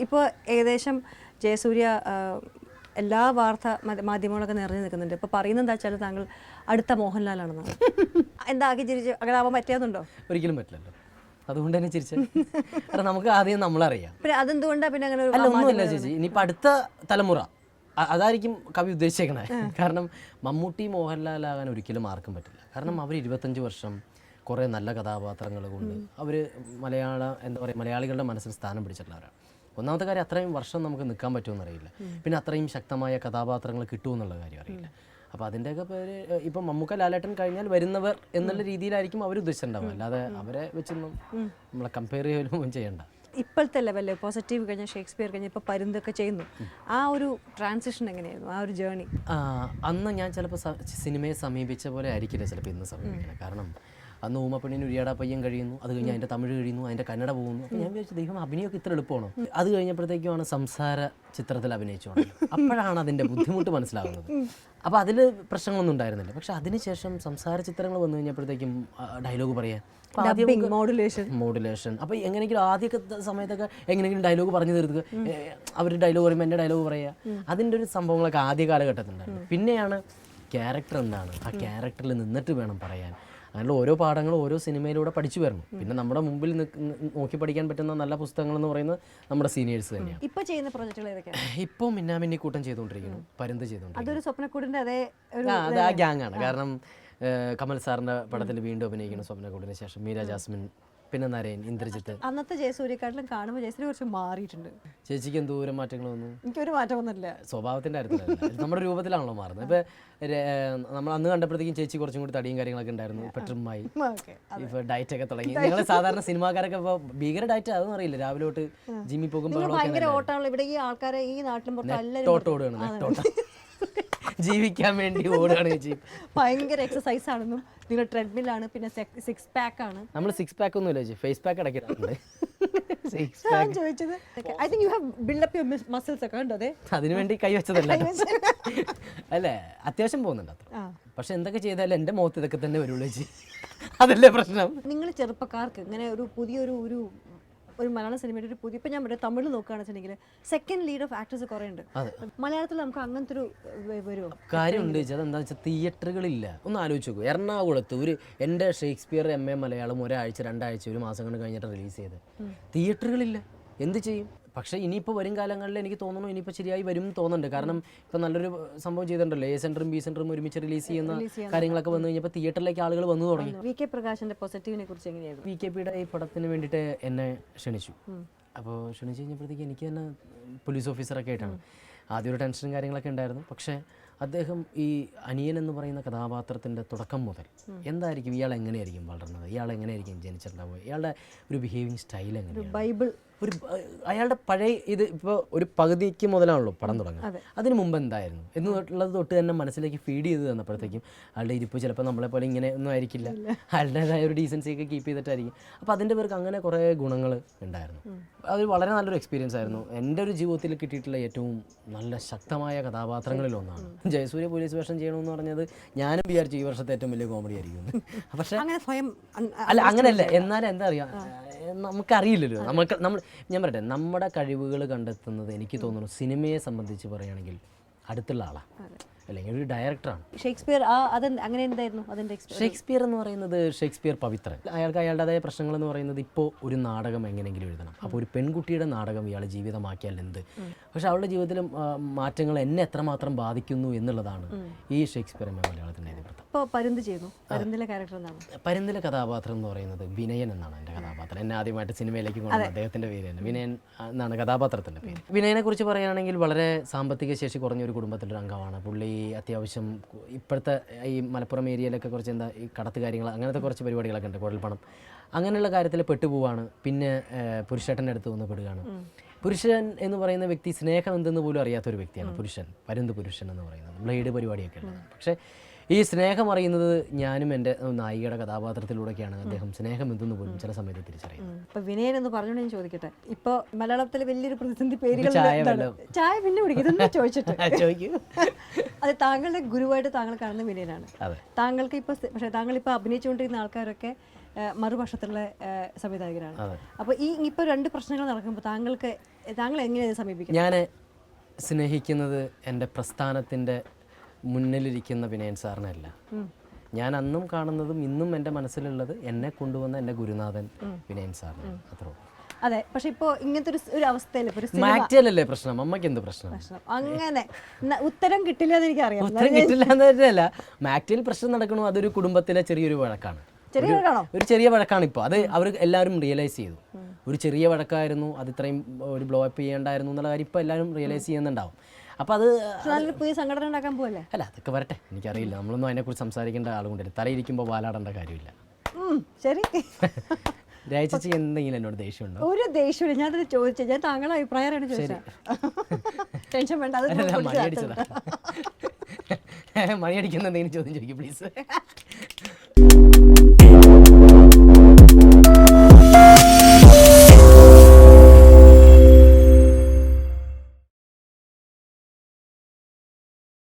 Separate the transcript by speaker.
Speaker 1: ഇപ്പോൾ ഏകദേശം ജയസൂര്യ എല്ലാ വാർത്ത മാധ്യ- മാധ്യമങ്ങളൊക്കെ നിറഞ്ഞു നിൽക്കുന്നുണ്ട്. ഇപ്പോൾ പറയുന്നത് എന്താ വെച്ചാൽ താങ്കൾ അടുത്ത മോഹൻലാലാണെന്നാണ്. എന്താ ആകെ ചിരിച്ച്? അങ്ങനെ ആവാൻ പറ്റിയാന്നുണ്ടോ
Speaker 2: ഒരിക്കലും പറ്റില്ലല്ലോ. അതുകൊണ്ട് തന്നെ ചിരിച്ച. കാരണം നമുക്ക് ആദ്യം നമ്മളറിയാം.
Speaker 1: പിന്നെ അതെന്തുകൊണ്ടാണ് പിന്നെ അങ്ങനെ
Speaker 2: അല്ല ഒന്നുമില്ല ചേച്ചി. ഇനിയിപ്പോൾ അടുത്ത തലമുറ. അതായിരിക്കും കവി ഉദ്ദേശിച്ചേക്കണേ. കാരണം മമ്മൂട്ടി മോഹൻലാലാകാൻ ഒരിക്കലും ആർക്കും പറ്റില്ല. കാരണം അവർ ഇരുപത്തഞ്ച് വർഷം കുറേ നല്ല കഥാപാത്രങ്ങൾ കൊണ്ട് അവർ മലയാള എന്താ പറയുക മലയാളികളുടെ മനസ്സിൽ സ്ഥാനം പിടിച്ചിട്ടുള്ളവരാണ്. ഒന്നാമത്തെ കാര്യം അത്രയും വർഷം നമുക്ക് നിൽക്കാൻ പറ്റുമെന്ന് അറിയില്ല. പിന്നെ അത്രയും ശക്തമായ കഥാപാത്രങ്ങൾ കിട്ടുമെന്നുള്ള കാര്യം അറിയില്ല. അപ്പോൾ അതിന്റെയൊക്കെ പേര് ഇപ്പൊ മമ്മൂക്ക ലാലേട്ടൻ കഴിഞ്ഞാൽ വരുന്നവർ എന്നുള്ള രീതിയിലായിരിക്കും അവർ ഉദ്ദേശിച്ചിട്ടുണ്ടാവുക. അല്ലാതെ അവരെ വെച്ചൊന്നും നമ്മളെ കമ്പയർ ചെയ്യലും ചെയ്യണ്ട.
Speaker 1: ഇപ്പോഴത്തെ ലെവലിൽ പോസിറ്റീവ് കഴിഞ്ഞ ഷേക്സ്പിയർ കഴിഞ്ഞ ഇപ്പോൾ പരുന്തൊക്കെ ചെയ്യുന്നു. ആ ഒരു ട്രാൻസിഷൻ എങ്ങനെയായിരുന്നു? ആ ഒരു ജേണി
Speaker 2: അന്ന് ഞാൻ ചിലപ്പോൾ സിനിമയെ സമീപിച്ച പോലെ ആയിരിക്കില്ല ചിലപ്പോൾ ഇന്ന് സമീപിക്കുന്നത് കാരണം അന്ന് ഊമപ്പെണ്ണിന് ഉരിയാടാ പയ്യൻ കഴിയുന്നു. അത് കഴിഞ്ഞ് അതിന്റെ തമിഴ് കഴിയുന്നു അതിന്റെ കന്നഡ പോകുന്നു. അപ്പോൾ ഞാൻ വിചാരിച്ചു ദൈവം അഭിനയമൊക്കെ ഇത്ര എളുപ്പമാണോ? അത് കഴിഞ്ഞപ്പോഴത്തേക്കുമാണ് സംസാര ചിത്രത്തിൽ അഭിനയിച്ചു അപ്പോഴാണ് അതിന്റെ ബുദ്ധിമുട്ട് മനസ്സിലാകുന്നത് അപ്പോൾ അതിൽ പ്രശ്നങ്ങളൊന്നും ഉണ്ടായിരുന്നില്ല. പക്ഷെ അതിനുശേഷം സംസാര ചിത്രങ്ങൾ വന്നു കഴിഞ്ഞപ്പോഴത്തേക്കും ഡയലോഗ് പറയാൻ.
Speaker 1: മോഡുലേഷൻ
Speaker 2: മോഡുലേഷൻ അപ്പോൾ എങ്ങനെയെങ്കിലും ആദ്യമൊക്കെ സമയത്തൊക്കെ എങ്ങനെയെങ്കിലും ഡയലോഗ് പറഞ്ഞു തീർക്കുക. അവർ ഡയലോഗ് പറയുമ്പോൾ എന്റെ ഡയലോഗ് പറയുക അതിന്റെ ഒരു സംഭവങ്ങളൊക്കെ ആദ്യ കാലഘട്ടത്തിലുണ്ടായിരുന്നു. പിന്നെയാണ് ക്യാരക്ടർ എന്താണ്? ആ ക്യാരക്ടറിൽ നിന്നിട്ട് വേണം പറയാൻ. അങ്ങനെയുള്ള ഓരോ പാഠങ്ങളും ഓരോ സിനിമയിലൂടെ പഠിച്ചു വരണം പിന്നെ നമ്മുടെ മുമ്പിൽ നോക്കി പഠിക്കാൻ പറ്റുന്ന നല്ല പുസ്തകങ്ങൾ എന്ന് പറയുന്നത് നമ്മുടെ സീനിയേഴ്സ് തന്നെയാണ്.
Speaker 1: ഇപ്പോൾ ചെയ്യുന്ന പ്രൊജക്റ്റുകൾ ഏതൊക്കെയാണ്?
Speaker 2: ഇപ്പോൾ മിന്നാമിന്നി കൂട്ടം ചെയ്തുകൊണ്ടിരിക്കുന്നു. പരുന്ത് ചെയ്തുകൊണ്ടിരിക്കുന്നു.
Speaker 1: അതൊരു സ്വപ്നക്കൂടിന്റെ അതേ
Speaker 2: ആ, അത് കാരണം കമൽ സാറിന്റെ പടത്തിൽ വീണ്ടും അഭിനയിക്കുന്ന സ്വപ്നക്കൂടിന് ശേഷം മീര ജാസ്മിൻ പിന്നെ നരയൻ ഇന്ദ്രജിത്ത്.
Speaker 1: അന്നത്തെ ജയസൂര്യക്കാട്ടിലും കാണുമ്പോൾ ജയസൂര്യ കുറച്ച് മാറിയിട്ടുണ്ട്.
Speaker 2: ചേച്ചിക്ക് എന്തോരം മാറ്റങ്ങൾ വന്നു?
Speaker 1: എനിക്കൊരു മാറ്റമൊന്നുമില്ല.
Speaker 2: സ്വഭാവത്തിന്റെ കാര്യത്തിലല്ല. നമ്മുടെ രൂപത്തിലാണല്ലോ മാറുന്നത്. ഇപ്പൊ നമ്മൾ അന്ന് കണ്ടപ്പോഴത്തേക്കും ചേച്ചി കുറച്ചും കൂടി തടിയും കാര്യങ്ങളൊക്കെ ഉണ്ടായിരുന്നു. ഇപ്പൊ ട്രിമ്മായി ഇപ്പൊ ഡയറ്റ് ഒക്കെ തുടങ്ങി. നിങ്ങൾ സാധാരണ സിനിമാക്കാരൊക്കെ ഇപ്പൊ ഭീകര ഡയറ്റ് അതൊന്നും അറിയില്ല. രാവിലെ തൊട്ട് ജിമ്മിൽ പോകുമ്പോൾ
Speaker 1: ഭയങ്കര ഓട്ടമാണല്ലോ ഇവിടെ ഈ ആൾക്കാരെ ഈ നാട്ടിലും പുറത്തും എല്ലാവരും
Speaker 2: നെട്ടോട്ട്. ഓടുകയാണ് നെട്ടോട്ടം ജീവിക്കാൻ വേണ്ടി ഓടുകയാണ് ചേച്ചി.
Speaker 1: ഭയങ്കര എക്സസൈസ് ആണെന്നും നിങ്ങൾ ട്രെഡ്മില്ലാണ് പിന്നെ സിക്സ് പാക്ക് ആണ്.
Speaker 2: നമ്മൾ സിക്സ് പാക്ക് ഒന്നും ഇല്ല ചേച്ചി ഫേസ് പാക്ക് ഇടയ്ക്കിട്ടുണ്ട് സിക്സ്
Speaker 1: ഞാൻ ചോദിച്ചത് I think you have build up your muscles ഒക്കെ ഉണ്ടോ അതെ?
Speaker 2: അതിനു വേണ്ടി കൈവച്ചതല്ല അല്ലേ അത്യാവശ്യം പോകുന്നുണ്ട് അത്ര. പക്ഷെ എന്തൊക്കെ ചെയ്താലും എന്റെ മുഖത്ത് ഇതൊക്കെ തന്നെ വരുള്ളൂ ചേച്ചി. അതല്ലേ പ്രശ്നം.
Speaker 1: നിങ്ങൾ ചെറുപ്പക്കാർക്ക് ഇങ്ങനെ ഒരു പുതിയൊരു ഒരു ഒരു മലയാള സിനിമയുടെ ഒരു പുതിയ ഇപ്പം ഞാൻ പറയാം തമിഴ് നോക്കുകയാണെന്ന് വെച്ചിട്ടുണ്ടെങ്കിൽ സെക്കൻഡ് ലീഡ് ഓഫ് ആക്ടേഴ്സ് കുറേ ഉണ്ട്. മലയാളത്തിൽ നമുക്ക് അങ്ങനത്തെ ഒരു വരുമോ
Speaker 2: കാര്യം ഉണ്ട് ചേച്ചി അതെന്താ വെച്ചാൽ തിയേറ്ററുകളില്ല ഒന്ന് ആലോചിച്ച് നോക്കൂ എറണാകുളത്ത് ഒരു എന്റെ ഷേക്സ്പിയർ എം എ മലയാളം ഒരാഴ്ച രണ്ടാഴ്ച ഒരു മാസം കൊണ്ട് കഴിഞ്ഞിട്ട് റിലീസ് ചെയ്ത് തിയേറ്ററുകളില്ല എന്ത് ചെയ്യും? പക്ഷേ ഇനിയിപ്പോൾ വരും കാലങ്ങളിൽ എനിക്ക് തോന്നുന്നു ഇനിയിപ്പോൾ ശരിയായി വരും തോന്നുന്നുണ്ട്. കാരണം ഇപ്പോൾ നല്ലൊരു സംഭവം ചെയ്തിട്ടുണ്ടല്ലോ. എ സെന്ററും ബി സെന്ററും ഒരുമിച്ച് റിലീസ് ചെയ്യുന്ന കാര്യങ്ങളൊക്കെ വന്നു കഴിഞ്ഞപ്പോൾ തിയേറ്ററിലേക്ക് ആളുകൾ വന്നു തുടങ്ങി.
Speaker 1: വി കെ പ്രകാശിന്റെ പോസിറ്റീവിനെ കുറിച്ച് എങ്ങനെയായിരുന്നു?
Speaker 2: വി കെ പിയുടെ ഈ പടത്തിന് വേണ്ടിയിട്ട് എന്നെ ക്ഷണിച്ചു. അപ്പോൾ ക്ഷണിച്ചു കഴിഞ്ഞപ്പോഴത്തേക്ക് എനിക്ക് തന്നെ പോലീസ് ഓഫീസറൊക്കെ ആയിട്ടാണ്. ആദ്യം ഒരു ടെൻഷനും കാര്യങ്ങളൊക്കെ ഉണ്ടായിരുന്നു. പക്ഷേ അദ്ദേഹം ഈ അനിയൻ എന്ന് പറയുന്ന കഥാപാത്രത്തിന്റെ തുടക്കം മുതൽ എന്തായിരിക്കും? ഇയാൾ എങ്ങനെയായിരിക്കും വളർന്നത്? ഇയാൾ എങ്ങനെയായിരിക്കും ജനിച്ചിട്ടുണ്ടാവുക? ഇയാളുടെ ഒരു ബിഹേവിങ് സ്റ്റൈൽ എങ്ങനെയാണ്?
Speaker 1: ബൈബിൾ
Speaker 2: ഒരു അയാളുടെ പഴയ ഇത് ഇപ്പോൾ ഒരു പകുതിക്ക് മുതലാണല്ലോ പടം തുടങ്ങുന്നത് അതിന് മുമ്പ് എന്തായിരുന്നു? എന്നുള്ളത് തൊട്ട് തന്നെ മനസ്സിലേക്ക് ഫീഡ് ചെയ്ത് തന്നപ്പോഴത്തേക്കും അയാളുടെ ഇരിപ്പ് ചിലപ്പോൾ നമ്മളെ പോലെ ഇങ്ങനെ ഒന്നും ആയിരിക്കില്ല. അയാളുടേതായ ഒരു ഡീസൻസി ഒക്കെ കീപ്പ് ചെയ്തിട്ടായിരിക്കും. അപ്പോൾ അതിന്റെ പേർക്ക് അങ്ങനെ കുറേ ഗുണങ്ങൾ ഉണ്ടായിരുന്നു. അത് വളരെ നല്ലൊരു എക്സ്പീരിയൻസ് ആയിരുന്നു. എന്റെ ഒരു ജീവിതത്തിൽ കിട്ടിയിട്ടുള്ള ഏറ്റവും നല്ല ശക്തമായ കഥാപാത്രങ്ങളിൽ ഒന്നാണ്. ജയസൂര്യ പോലീസ് വേഷം ചെയ്യണമെന്ന് പറഞ്ഞത് ഞാനും വിചാരിച്ചു ഈ വർഷത്തെ ഏറ്റവും വലിയ കോമഡി ആയിരിക്കും പക്ഷേ
Speaker 1: അങ്ങനെ സ്വയം
Speaker 2: അല്ല അങ്ങനെയല്ല. എന്നാലും എന്താ അറിയാം? നമുക്കറിയില്ലല്ലോ. നമുക്ക് നമ്മൾ ഞാൻ പറയട്ടെ നമ്മുടെ കഴിവുകൾ കണ്ടെത്തുന്നത് എനിക്ക് തോന്നുന്നു സിനിമയെ സംബന്ധിച്ച് പറയുകയാണെങ്കിൽ അടുത്തുള്ള ആളാണ് അല്ലെങ്കിൽ ഒരു ഡയറക്ടറാണ്
Speaker 1: ഷേക്സ്പിയർ അങ്ങനെ എന്തായിരുന്നു അതിന്റെ
Speaker 2: ഷേക്സ്പിയർ എന്ന് പറയുന്നത് ഷേക്സ്പിയർ പവിത്രൻ. അയാൾക്ക് അയാളുടേതായ പ്രശ്നങ്ങൾ എന്ന് പറയുന്നത് ഇപ്പോൾ ഒരു നാടകം എങ്ങനെയെങ്കിലും എഴുതണം. അപ്പോൾ ഒരു പെൺകുട്ടിയുടെ നാടകം ഇയാൾ ജീവിതമാക്കിയാൽ എന്ത്? പക്ഷെ അവളുടെ ജീവിതത്തിലും മാറ്റങ്ങൾ എന്നെ എത്രമാത്രം ബാധിക്കുന്നു എന്നുള്ളതാണ് ഈ ഷേക്സ്പിയർ എന്ന മലയാളത്തിന്റെ ഇതിവൃത്തം
Speaker 1: ഇപ്പോൾ പരുന്ത് ചെയ്യുന്നു. പരുന്തിലെ ക്യാരക്ടർ എന്താണ്?
Speaker 2: പരുന്തിലെ കഥാപാത്രം എന്ന് പറയുന്നത് വിനയൻ എന്നാണ് കഥാപാത്രം എന്നെ ആദ്യമായിട്ട് സിനിമയിലേക്ക് കൊണ്ടുവന്ന അദ്ദേഹത്തിന്റെ പേര് തന്നെ. വിനയൻ എന്നാണ് കഥാപാത്രത്തിന്റെ പേര്. വിനയനെ കുറിച്ച് പറയുകയാണെങ്കിൽ വളരെ സാമ്പത്തിക ശേഷി കുറഞ്ഞ ഒരു കുടുംബത്തിലൊരു അംഗമാണ്. പുള്ളി അത്യാവശ്യം ഇപ്പോഴത്തെ ഈ മലപ്പുറം ഏരിയയിലൊക്കെ കുറച്ച് എന്താ ഈ കടത്ത് കാര്യങ്ങൾ അങ്ങനത്തെ കുറച്ച് പരിപാടികളൊക്കെ ഉണ്ട്. കുഴൽപ്പണം. അങ്ങനെയുള്ള കാര്യത്തിൽ പെട്ടുപോവാണ്. പിന്നെ പുരുഷേട്ടന്റെ അടുത്ത് വന്ന് പെടുകയാണ്. പുരുഷൻ എന്ന് പറയുന്ന വ്യക്തി സ്നേഹം എന്തെന്ന് പോലും അറിയാത്തൊരു വ്യക്തിയാണ്. പുരുഷൻ പരുന്ത് പുരുഷൻ എന്ന് പറയുന്നത്. ബ്ലേഡ് പരിപാടിയൊക്കെ ഉള്ളത്. പക്ഷേ ഈ സ്നേഹം അറിയുന്നത് ഞാനും എന്റെ നായികയുടെ കഥാപാത്രത്തിലൂടെയൊക്കെയാണ്. അദ്ദേഹം സ്നേഹം എന്തെന്ന് പോലും ചില സമയത്ത് തിരിച്ചറിയുന്നത്.
Speaker 1: ഇപ്പൊ വിനയൻ എന്ന് പറഞ്ഞു ഞാൻ ചോദിക്കട്ടെ. ഇപ്പൊ മലയാളത്തിലെ വലിയൊരു പ്രതിസന്ധി പേരുകൾ
Speaker 2: ചായ
Speaker 1: പിന്നെ കുടിക്കും. ചോദിച്ചിട്ട്? അത് താങ്കളുടെ ഗുരുവായിട്ട് താങ്കൾ കാണുന്ന വിനയനാണ്. താങ്കൾക്ക് ഇപ്പൊ പക്ഷേ താങ്കൾ ഇപ്പൊ അഭിനയിച്ചുകൊണ്ടിരുന്ന ആൾക്കാരൊക്കെ മറുപക്ഷത്തുള്ള
Speaker 2: സംവിധായകനാണ്.
Speaker 1: അപ്പോൾ ഈ ഇപ്പോൾ രണ്ട് പ്രശ്നങ്ങൾ നടക്കുമ്പോൾ താങ്കൾക്ക് താങ്കൾ എങ്ങനെയാണ് സമീപിക്കുന്നത്?
Speaker 2: ഞാൻ സ്നേഹിക്കുന്നത് എന്റെ പ്രസ്ഥാനത്തിന്റെ മുന്നിലിരിക്കുന്ന വിനയൻ സാറിനല്ല. ഞാൻ അന്നും കാണുന്നതും ഇന്നും എന്റെ മനസ്സിലുള്ളത് എന്നെ കൊണ്ടുവന്ന എന്റെ ഗുരുനാഥൻ വിനയൻ സാറിനാണ് അത്രേ.
Speaker 1: അതെ പക്ഷെ ഇപ്പോ ഇങ്ങനത്തെ ഒരു ഒരു
Speaker 2: മാക്റ്റിയലല്ലേ പ്രശ്നം? അമ്മയ്ക്ക് എന്ത് പ്രശ്നം?
Speaker 1: അങ്ങനെ. ഉത്തരം കിട്ടില്ല എന്ന് എനിക്കറിയാം.
Speaker 2: ഉത്തരം കിട്ടില്ല എന്നല്ല മാക്റ്റിൽ പ്രശ്നം നടക്കണോ അതൊരു കുടുംബത്തിലെ ചെറിയൊരു വഴക്കാണ്
Speaker 1: ചെറിയ വഴക്കാണോ.
Speaker 2: ഒരു ചെറിയ വഴക്കാണ് ഇപ്പോൾ അത് അവർ എല്ലാവരും റിയലൈസ് ചെയ്തു. ഒരു ചെറിയ വഴക്കായിരുന്നു അത് ഇത്രയും ഒരു ബ്ലോ അപ്പ് ചെയ്യേണ്ടായിരുന്നു എന്നുള്ള കാര്യം ഇപ്പോൾ എല്ലാവരും റിയലൈസ് ചെയ്യുന്നുണ്ടാവും. അപ്പോൾ അത്
Speaker 1: പുതിയ സംഘടന ഉണ്ടാക്കാൻ പോവല്ലേ?
Speaker 2: അല്ല അതൊക്കെ വരട്ടെ. എനിക്കറിയില്ല. നമ്മളൊന്നും അതിനെക്കുറിച്ച് സംസാരിക്കേണ്ട ആളുകൊണ്ടില്ല. തലയിരിക്കുമ്പോൾ വാലാടേണ്ട കാര്യമില്ല.
Speaker 1: ശരി.
Speaker 2: രായച്ചി എന്തെങ്കിലും എന്നോട് ദേഷ്യമുണ്ടോ?
Speaker 1: ഒരു ദേഷ്യമില്ല ഞാൻ അതിന് ചോദിച്ചത് ഞാൻ താങ്കളുടെ അഭിപ്രായമാണ് ചോദിച്ചത് ടെൻഷൻ വേണ്ട.
Speaker 2: മണിയടിച്ചതാ. മണിയടിക്കുന്ന എന്തെങ്കിലും ചോദ്യം ചോദിക്കും പ്ലീസ്